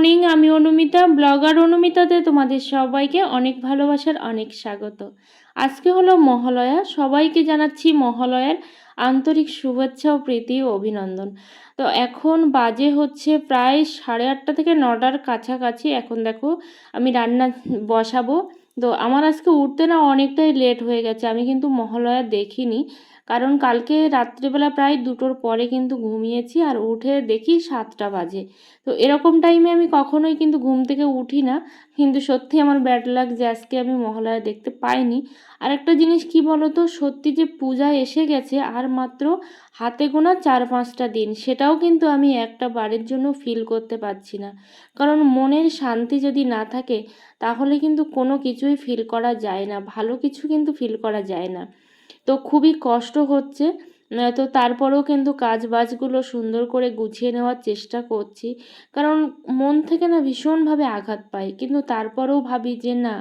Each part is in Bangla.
মর্নিং, আমি অনুমিতা, ব্লগার অনুমিতাতে তোমাদের সবাইকে অনেক ভালোবাসার অনেক স্বাগত। আজকে হলো মহালয়া, সবাইকে জানাচ্ছি মহালয়ার আন্তরিক শুভেচ্ছা ও প্রীতি ও অভিনন্দন। তো এখন বাজে হচ্ছে প্রায় সাড়ে আটটা থেকে নটার কাছাকাছি। এখন দেখো, আমি রান্না বসাবো। তো আমার আজকে উঠতে না অনেকটাই লেট হয়ে গেছে, আমি কিন্তু মহালয়া দেখিনি। কারণ কালকে রাত্রিবেলা প্রায় দুটোর পরে কিন্তু ঘুমিয়েছি আর উঠে দেখি সাতটা বাজে। তো এরকম টাইমে আমি কখনোই কিন্তু ঘুম থেকে উঠি না। কিন্তু সত্যি আমার ব্যাড লাগ যে আজকে আমি মহালয়া দেখতে পাইনি। আর একটা জিনিস কি বলতো? সত্যি যে পূজা এসে গেছে আর মাত্র হাতে গোনা চার পাঁচটা দিন, সেটাও কিন্তু আমি একটা বারের জন্য ফিল করতে পারছি না। কারণ মনের শান্তি যদি না থাকে, তাহলে কিন্তু কোনো কিছুই ফিল করা যায় না, ভালো কিছু কিন্তু ফিল করা যায় না। তো খুবই কষ্ট হচ্ছে তো তারপরেও কিন্তু কাজ বাজগুলো সুন্দর করে গুছিয়ে নেওয়ার চেষ্টা করছি। কারণ মন থেকে না ভীষণভাবে আঘাত পাই, কিন্তু তারপরেও ভাবি যে না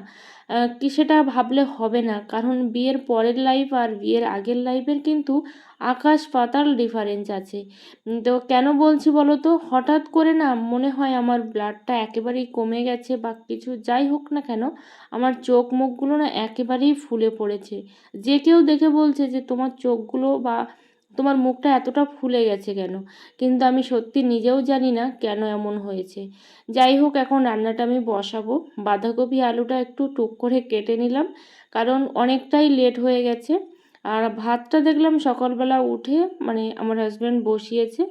কি সেটা ভাবলে হবে না। কারণ বিয়ের পরের লাইফ আর বিয়ের আগের লাইফের কিন্তু আকাশ পাতাল ডিফারেন্স আছে। তো কেন বলছি বলো তো হঠাৎ করে না মনে হয় আমার ব্লাডটা একেবারেই কমে গেছে বা কিছু যাই হোক না কেন, আমার চোখ মুখগুলো না একেবারেই ফুলে পড়েছে। যে কেউ দেখে বলছে যে তোমার চোখগুলো বা তোমার মুখটা এতটা ফুলে গেছে কেন? কিন্তু আমি সত্যি নিজেও জানি না কেন এমন হয়েছে। যাই হোক, এখন রান্নাটা আমি বসাবো। বাঁধাকপি আলুটা একটু টুক করে কেটে নিলাম, কারণ অনেকটাই লেট হয়ে গেছে। আর ভাতটা দেখলাম সকালবেলা উঠে মানে আমার হাজব্যান্ড বসিয়েছে।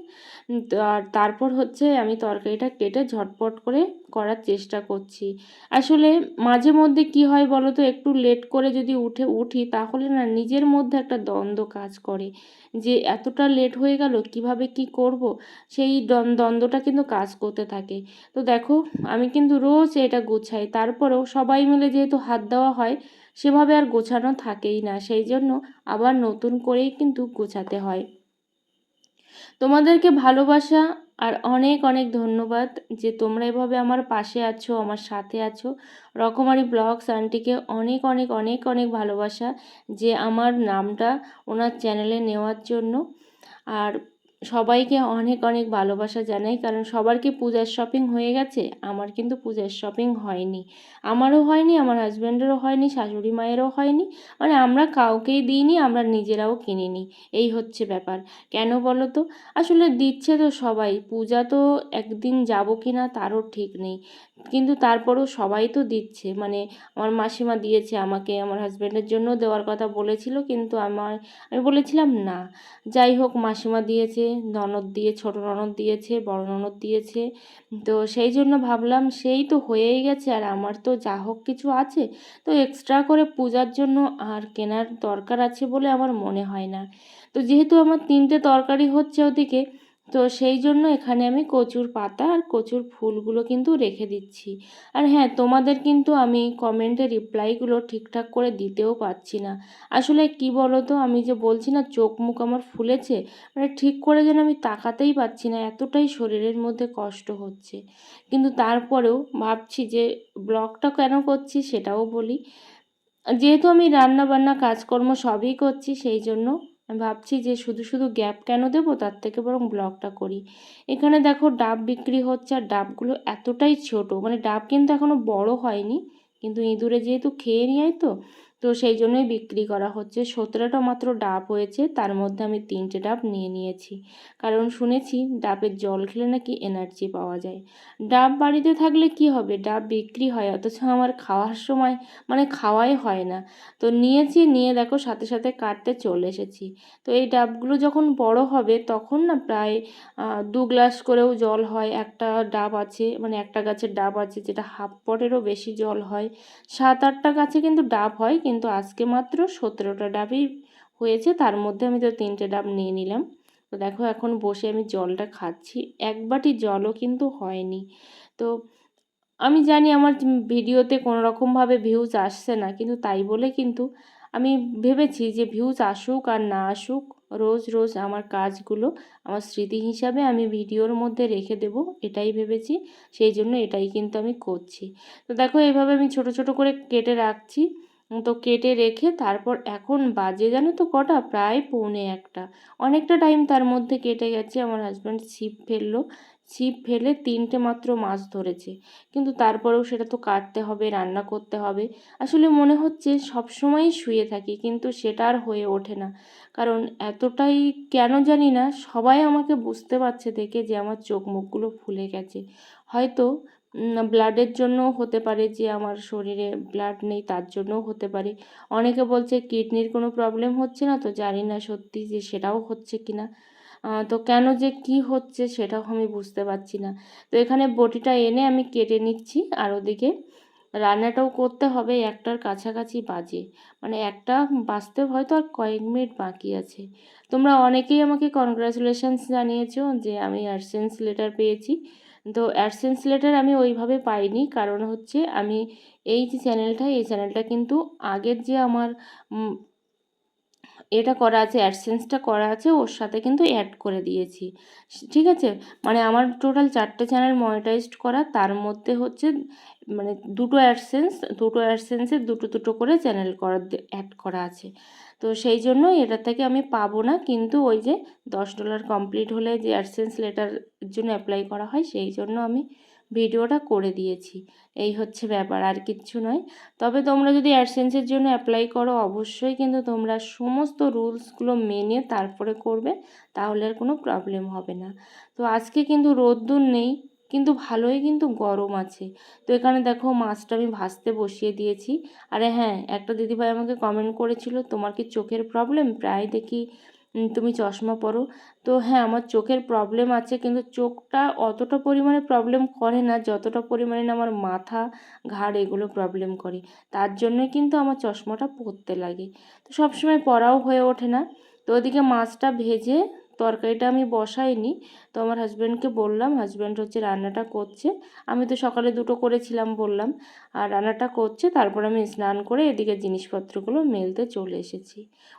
আর তারপর হচ্ছে আমি তরকারিটা কেটে ঝটপট করে করার চেষ্টা করছি। আসলে মাঝে মধ্যে কি হয় বলো তো একটু লেট করে যদি উঠে উঠি তাহলে না নিজের মধ্যে একটা দ্বন্দ্ব কাজ করে। যে এতটা লেট হয়ে গেল, কীভাবে কি করব? সেই দ্বন্দ্বটা কিন্তু কাজ করতে থাকে। তো দেখো, আমি কিন্তু রোজ এটা গুছাই। তারপরেও সবাই মিলে যেহেতু হাত দেওয়া হয় সেভাবে আর গোছানো থাকেই না, সেই জন্য আবার নতুন করেই কিন্তু গোছাতে হয়। তোমাদেরকে ভালোবাসা আর অনেক অনেক ধন্যবাদ যে তোমরা এভাবে আমার পাশে আছো, আমার সাথে আছো। রকমারি ব্লগস, আন্টিকে অনেক অনেক অনেক অনেক ভালোবাসা যে আমার নামটা ওনার চ্যানেলে নেওয়ার জন্য। আর সবাইকে অনেক অনেক ভালোবাসা জানাই, কারণ সবার কি পূজার শপিং হয়ে গেছে, আমার কিন্তু পূজার শপিং হয়নি। আমারও হয়নি, আমার হাজব্যান্ডেরও হয়নি, শাশুড়ি মায়েরও হয়নি মানে আমরা কাউকেই দিইনি, আমরা নিজেরাও কিনিনি। এই হচ্ছে ব্যাপার। কেন বলো তো? আসলে দিচ্ছে তো সবাই, পূজা তো একদিন যাব কি না তারও ঠিক নেই। কিন্তু তারপরেও সবাই তো দিচ্ছে মানে আমার মাসিমা দিয়েছে আমাকে, আমার হাজব্যান্ডের জন্য দেওয়ার কথা বলেছিল, কিন্তু আমার, আমি বলেছিলাম না। যাই হোক, মাসিমা দিয়েছে ননদ দিয়ে, ছোট ননদ দিয়েছে, বড় ননদ দিয়েছে। তো সেই জন্য ভাবলাম সেই তো হয়েই গেছে, আর আমার তো যা হোক কিছু আছে। তো এক্সট্রা করে পূজার জন্য আর কেনার দরকার আছে বলে আমার মনে হয় না। তো যেহেতু আমার তিনটে তরকারি হচ্ছে ওদিকে তো সেই জন্য এখানে আমি কচুর পাতা আর কচুর ফুলগুলো কিন্তু রেখে দিচ্ছি। আর হ্যাঁ তোমাদের কিন্তু আমি কমেন্টে রিপ্লাইগুলো ঠিকঠাক করে দিতেও পারছি না। আসলে কি বলো তো আমি যে বলছি না চোখ মুখ আমার ফুলেছে মানে ঠিক করে যেন আমি তাকাতেই পারছি না, এতটাই শরীরের মধ্যে কষ্ট হচ্ছে। কিন্তু তারপরেও ভাবছি যে ব্লগটা কেন করছি সেটাও বলি। যেহেতু আমি রান্না বান্না কাজকর্ম সবই করছি, সেই জন্য ভাবছি যে শুধু শুধু গ্যাপ কেন দেবো? তার থেকে বরং ব্লগটা করি। এখানে দেখো ডাব বিক্রি হচ্ছে আর ডাবগুলো এতটাই ছোট। মানে ডাব কিন্তু এখনও বড় হয়নি। কিন্তু ইঁদুরে যেহেতু খেয়ে নিয়ে তো তো সেই জন্যই বিক্রি করা হচ্ছে। সতেরোটা মাত্র ডাব হয়েছে, তার মধ্যে আমি তিনটে ডাব নিয়ে নিয়েছি। কারণ শুনেছি ডাবের জল খেলে নাকি এনার্জি পাওয়া যায়। ডাব বাড়িতে থাকলে কি হবে? ডাব বিক্রি হয়, অথচ আমার খাওয়ার সময় মানে খাওয়াই হয় না। তো নিয়েছি, নিয়ে দেখো সাথে সাথে কাটতে চলে এসেছি। তো এই ডাবগুলো যখন বড় হবে তখন না প্রায় দু গ্লাস করেও জল হয়। একটা ডাব আছে মানে একটা গাছের ডাব আছে যেটা হাফ পটেরও বেশি জল হয়। সাত আটটা গাছে কিন্তু ডাব হয় কিন্তু আজকে মাত্র সতেরোটা ডাবই হয়েছে, তার মধ্যে আমি তো তিনটে ডাব নিয়ে নিলাম। তো দেখো এখন বসে আমি জলটা খাচ্ছি, এক বাটি জলও কিন্তু হয়নি। তো আমি জানি আমার ভিডিওতে কোনো রকমভাবে ভিউজ আসছে না, কিন্তু তাই বলে কিন্তু আমি ভেবেছি যে ভিউজ আসুক আর না আসুক, রোজ রোজ আমার কাজগুলো, আমার স্মৃতি হিসাবে আমি ভিডিওর মধ্যে রেখে দেব, এটাই ভেবেছি, সেই জন্য এটাই কিন্তু আমি করছি। তো দেখো এইভাবে আমি ছোট ছোট করে কেটে রাখছি। তো কেটে রেখে তারপর এখন বাজে জানো তো কটা? প্রায় পৌনে একটা। অনেকটা টাইম তার মধ্যে কেটে গেছে। আমার হাজব্যান্ড ছিপ ফেলল। ছিপ ফেলে তিনটে মাত্র মাছ ধরেছে। কিন্তু তারপরেও সেটা তো কাটতে হবে, রান্না করতে হবে। আসলে মনে হচ্ছে সবসময়ই শুয়ে থাকি, কিন্তু সেটা আর হয়ে ওঠে না। কারণ এতটাই কেন জানি না, সবাই আমাকে বুঝতে পারছে দেখে যে আমার চোখ মুখগুলো ফুলে গেছে। হয়তো ব্লাডের জন্যও হতে পারে যে আমার শরীরে ব্লাড নেই, তার জন্যও হতে পারে। অনেকে বলছে কিডনির কোনো প্রবলেম হচ্ছে না, তো জানি না সত্যি যে সেটাও হচ্ছে কি না তো কেন যে কি হচ্ছে সেটাও আমি বুঝতে পারছি না। তো এখানে বটিটা এনে আমি কেটে নিচ্ছি, আর ওদিকে রান্নাটাও করতে হবে, একটার কাছাকাছি বাজে। মানে একটা বাজতে হয়তো আর কয়েক মিনিট বাকি আছে। তোমরা অনেকেই আমাকে কনগ্রাচুলেশনস জানিয়েছো যে আমি আর্সেন্স লেটার পেয়েছি। তো অ্যাডসেন্স লেটার আমি ওইভাবে পাইনি। কারণ হচ্ছে আমি এই যে চ্যানেলটা এই চ্যানেলটা কিন্তু আগের যে আমার এটা করা আছে অ্যাডসেন্সটা করা আছে, ওর সাথে কিন্তু অ্যাড করে দিয়েছি। ঠিক আছে? মানে আমার টোটাল চারটে চ্যানেল মনিটাইজড করা, তার মধ্যে হচ্ছে মানে দুটো অ্যাডসেন্স দুটো অ্যাডসেন্সের দুটো দুটো করে চ্যানেল করা অ্যাড করা আছে। তো সেই জন্য এটা থেকে আমি পাবো না, কিন্তু ওই যে দশ ডলার কমপ্লিট হলে যে অ্যাডসেন্স লেটার জন্য অ্যাপ্লাই করা হয়, সেই জন্য আমি ভিডিওটা করে দিয়েছি। এই হচ্ছে ব্যাপার, আর কিচ্ছু নয়। তবে তোমরা যদি অ্যাডসেন্সের জন্য অ্যাপ্লাই করো, অবশ্যই কিন্তু তোমরা সমস্ত রুলসগুলো মেনে তারপরে করবে, তাহলে আর কোনো প্রবলেম হবে না। তো আজকে কিন্তু রোদ্দুর নেই, কিন্তু ভালোই কিন্তু গরম আছে। তো এখানে দেখো মাছটা আমি ভাজতে বসিয়ে দিয়েছি। আরে হ্যাঁ একটা দিদিভাই আমাকে কমেন্ট করেছিল, তোমার কি চোখের প্রবলেম প্রায় দেখি তুমি চশমা পরো। তো হ্যাঁ আমার চোখের প্রবলেম আছে, কিন্তু চোখটা অতটা পরিমাণে প্রবলেম করে না, যতটা পরিমাণে না আমার মাথা, ঘাড় এগুলো প্রবলেম করে। তার জন্যই কিন্তু আমার চশমাটা পরতে লাগে। তো সবসময় পরাও হয়ে ওঠে না। তো ওদিকে মাছটা ভেজে তরকারিটা আমি বসাইনি। তো আমার হাজব্যান্ডকে বললাম হাজব্যান্ড হচ্ছে রান্নাটা করছে। আমি তো সকালে দুটো করেছিলাম বললাম। আর রান্নাটা করছে, তারপর আমি স্নান করে এদিকে জিনিসপত্রগুলো মেলতে চলে এসেছি।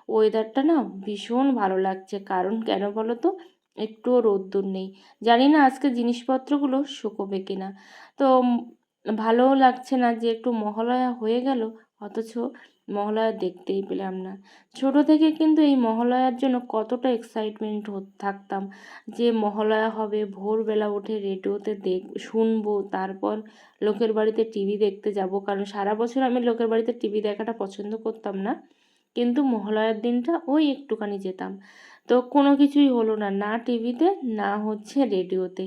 ওয়েদারটা না ভীষণ ভালো লাগছে। কারণ কেন বলো তো, একটুও রোদ্দুর নেই। জানি না আজকে জিনিসপত্রগুলো শুকোবে কিনা। তো ভালোও লাগছে না যে একটু মহালয়া হয়ে গেল, অথচ মহালয়া দেখতেই পেলাম না। ছোট থেকে কিন্তু এই মহালয়ার জন্য কতটা এক্সাইটমেন্ট থাকতাম যে মহালয়া হবে, ভোরবেলা উঠে রেডিওতে দেখ, শুনব, তারপর লোকের বাড়িতে টিভি দেখতে যাব। কারণ সারা বছর আমি লোকের বাড়িতে টিভি দেখাটা পছন্দ করতাম না। কিন্তু মহালয়ার দিনটা ওই একটুখানি যেতাম। তো কোনো কিছুই হলো না না টিভিতে না হচ্ছে রেডিওতে।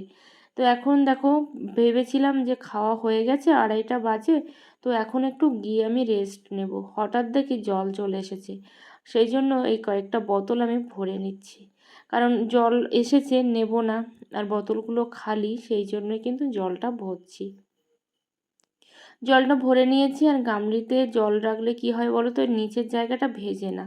তো এখন দেখো ভেবেছিলাম যে খাওয়া হয়ে গেছে, আড়াইটা বাজে, তো এখন একটু গিয়ে আমি রেস্ট নেব। হঠাৎ দেখি জল চলে এসেছে। সেই জন্য এই কয়েকটা বোতল আমি ভরে নিচ্ছি। কারণ জল এসেছে, নেব না। আর বোতলগুলো খালি, সেই জন্যই কিন্তু জলটা ভরছি। জলটা ভরে নিয়েছি আর গামলিতে জল রাখলে কি হয় বলো তো? নিচের জায়গাটা ভেজে না।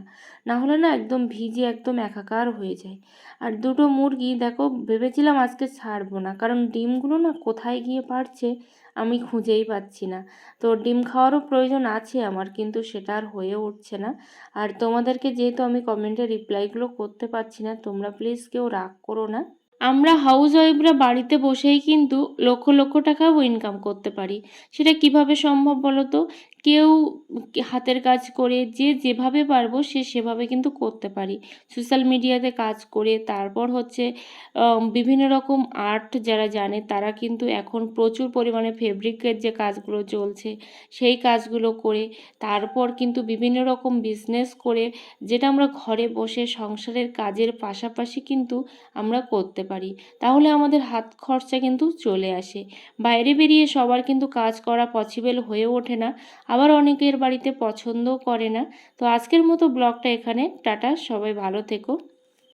না হলে না একদম ভিজে একদম একাকার হয়ে যায়। আর দুটো মুরগি দেখো, ভেবেছিলাম আজকে ছাড়বো না। কারণ ডিমগুলো না কোথায় গিয়ে পারছে আমি খুঁজেই পাচ্ছি না। তো ডিম খাওয়ারও প্রয়োজন আছে আমার, কিন্তু সেটা আর হয়ে উঠছে না। আর তোমাদেরকে যেহেতু আমি কমেন্টে রিপ্লাইগুলো করতে পারছি না, তোমরা প্লিজ কেউ রাগ করো না। আমরা হাউস ওয়াইফরা বাড়িতে বসেই কিন্তু লক্ষ লক্ষ টাকাও ইনকাম করতে পারি। সেটা কীভাবে সম্ভব বলো তো কেউ হাতের কাজ করে যে যেভাবে পারব সে সেভাবে কিন্তু করতে পারি। সোশ্যাল মিডিয়াতে কাজ করে, তারপর হচ্ছে বিভিন্ন রকম আর্ট যারা জানে, তারা কিন্তু এখন প্রচুর পরিমাণে ফেব্রিকের যে কাজগুলো চলছে, সেই কাজগুলো করে, তারপর কিন্তু বিভিন্ন রকম বিজনেস করে, যেটা আমরা ঘরে বসে সংসারের কাজের পাশাপাশি কিন্তু আমরা করতে পারি। তাহলে আমাদের হাত খরচা কিন্তু চলে আসে। বাইরে বেরিয়ে সবার কিন্তু কাজ করা পসিবল হয়ে ওঠে না। আবার অনেকের বাড়িতে পছন্দও করে না। তো আজকের মতো ব্লগটা এখানে। টাটা, সবাই ভালো থেকো।